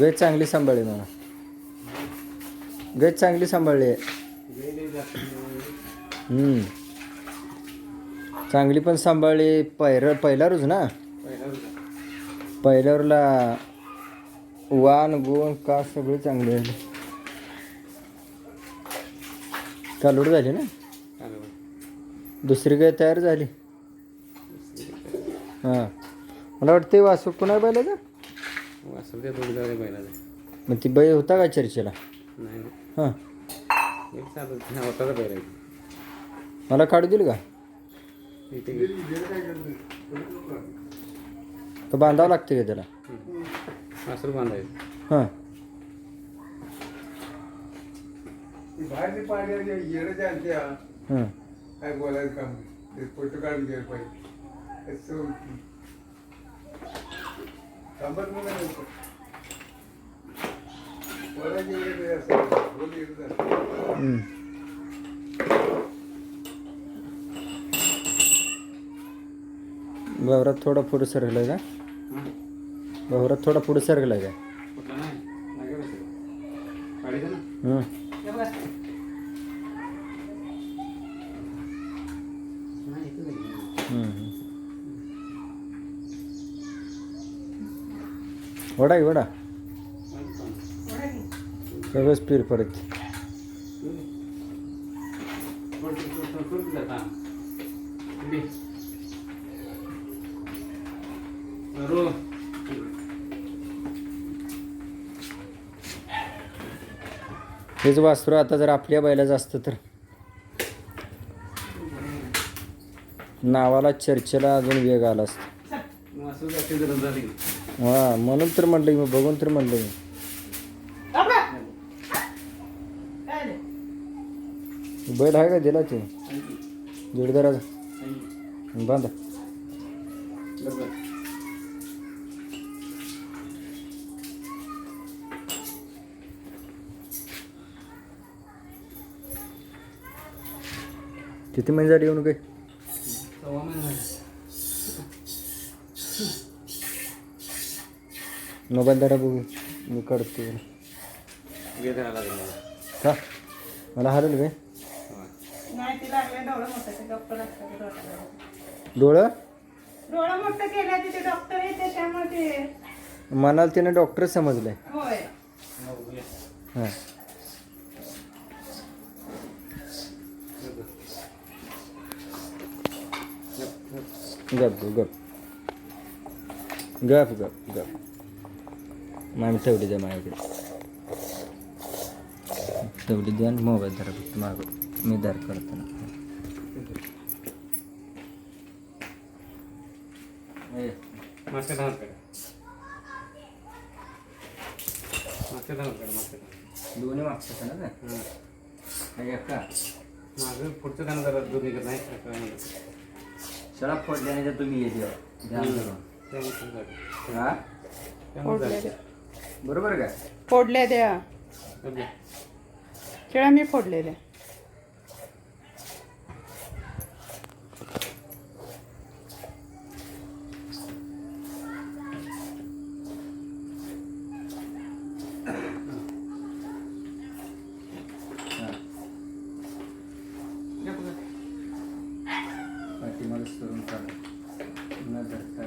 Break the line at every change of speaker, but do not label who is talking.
गाय चांगली सांभाळली मला गाय चांगली सांभाळली. आहे चांगली पण सांभाळली. पैर पहिला रोज ना? पहिल्यावरला वान गोन का सगळे चांगले झाले. कालोड झाली ना? दुसरी गाय तयार झाली. हां. मला वाटते वासू कुणा बैलाचा?
असं ते थोडी जाऊ पहिला
मग ती बाई होता का चर्चेला?
नाही नाही.
हां.
एक साधं होता. पहिला
मला काढू दिल का?
इथे
तर बांधावं लागते का त्याला?
वासरू बांधायचं.
हां.
पाणी हा
हां.
काय बोलायचं काम ते फोटो काढून घ्यायला पाहिजे. असं वेगळं बोल वेगळं असं.
हम्म. वावरात थोडा पुढे सरकलाय का वावरात थोडा पुढे सरकलाय का
कुठला नाही नाही का बसलं? काढायचं ना
हं.
नाही, इथं नाही.
हं, हं. वडा की वडा. सगळंच पीर हेच वासरू आता जर आपल्या बैलाचं असतं तर. नावाला चर्चेला अजून वेग आला असता
वासरू जास्त गरज झाली.
हा म्हणून तर म्हणलं मी बघून तर म्हणलं मी. बैल आहे का दिला ते जोडदाराचा. बांधा. किती महिने झाली येऊन काय
सव्वा महिना झाला.
मोबाईल दारा बघू मी जरा.
मला.
का मला हरवलं काय.
नाही ती लागले डोळं मोठं ते डॉक्टर असतात ते डोळं
डोळं
डोळं मोठं केलं तिथे डॉक्टर आहे त्याच्यामुळे ते
मनाला त्यानं डॉक्टर समजलंय
हो.
हां गप गप गप गप गप गप मामी तेवढी द्या माझ्याकडे तेवढी द्या आणि मोबाईल धरा फक्त माग मी दार करतो ना. दोन्ही मागचं ना?
हा.
एका
मागं पुढचं धावत जरा निघत नाही.
शाळा फोडल्याने तर तुम्ही येते
झालं.
हा
त्यामुळे
फोडले
झालं.
ते
बरोबर का
फोडले
बघ.
केळा मी फोडलेले
हा. पाठीमागच करून चालू न धरता